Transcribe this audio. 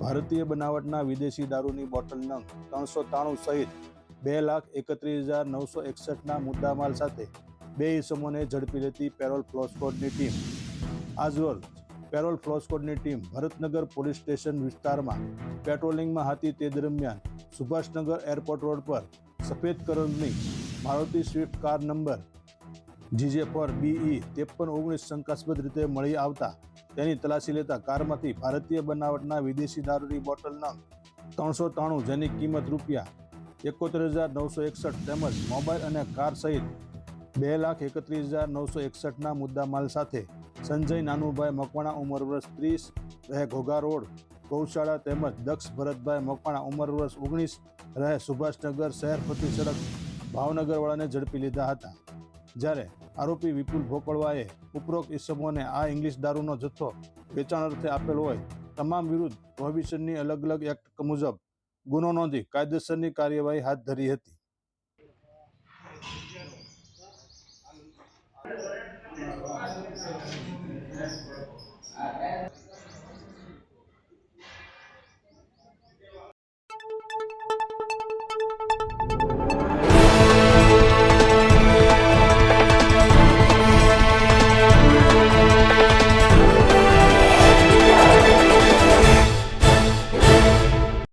ભારતીય બનાવટના વિદેશી દારૂની બોટલ નંગ ત્રણસો ત્રાણું સહિત બે લાખ એકત્રીસ હજાર નવસો એકસઠના મુદ્દામાલ સાથે બે ઇસમોને ઝડપી લેતી પેરોલ ફ્લોસ્કોડની ટીમ. આજરોજ પેરોલ ફ્લોસ્કોડની ટીમ ભરતનગર પોલીસ સ્ટેશન વિસ્તારમાં પેટ્રોલિંગમાં હતી તે દરમિયાન સુભાષનગર એરપોર્ટ રોડ પર સફેદ કલરની Maruti Swift car number GJ four BE ત્રેપન ઓગણીસ શંકાસ્પદ રીતે મળી આવતા. તેની તલાશી લેતા કારમાંથી ભારતીય બનાવટના વિદેશી દારૂની બોટલ નંગ ત્રણસો ત્રાણું જેની કિંમત રૂપિયા એકોતેર હજાર નવસો એકસઠ તેમજ મોબાઈલ અને કાર સહિત બે લાખ એકત્રીસ હજાર નવસો એકસઠના મુદ્દામાલ સાથે સંજય નાનુભાઈ મકવાણા ઉંમર વર્ષ ત્રીસ, રહે ઘોઘા રોડ, ગૌશાળા તેમજ દક્ષ ભરતભાઈ મકવાણા ઉંમર વર્ષ ઓગણીસ, રહે સુભાષનગર શહેર ફતી સડક ભાવનગરવાળાને ઝડપી લીધા હતા. જ્યારે આરોપી વિપુલ ભોકળવાએ ઉપરોક્ત ઇસમોને આ ઇંગ્લિશ દારૂનો જથ્થો વેચાણ અર્થે આપેલ હોય, તમામ વિરુદ્ધ પ્રોહિબિશનની અલગ અલગ એક્ટ મુજબ ગુનો નોંધી કાયદેસરની કાર્યવાહી હાથ ધરી હતી.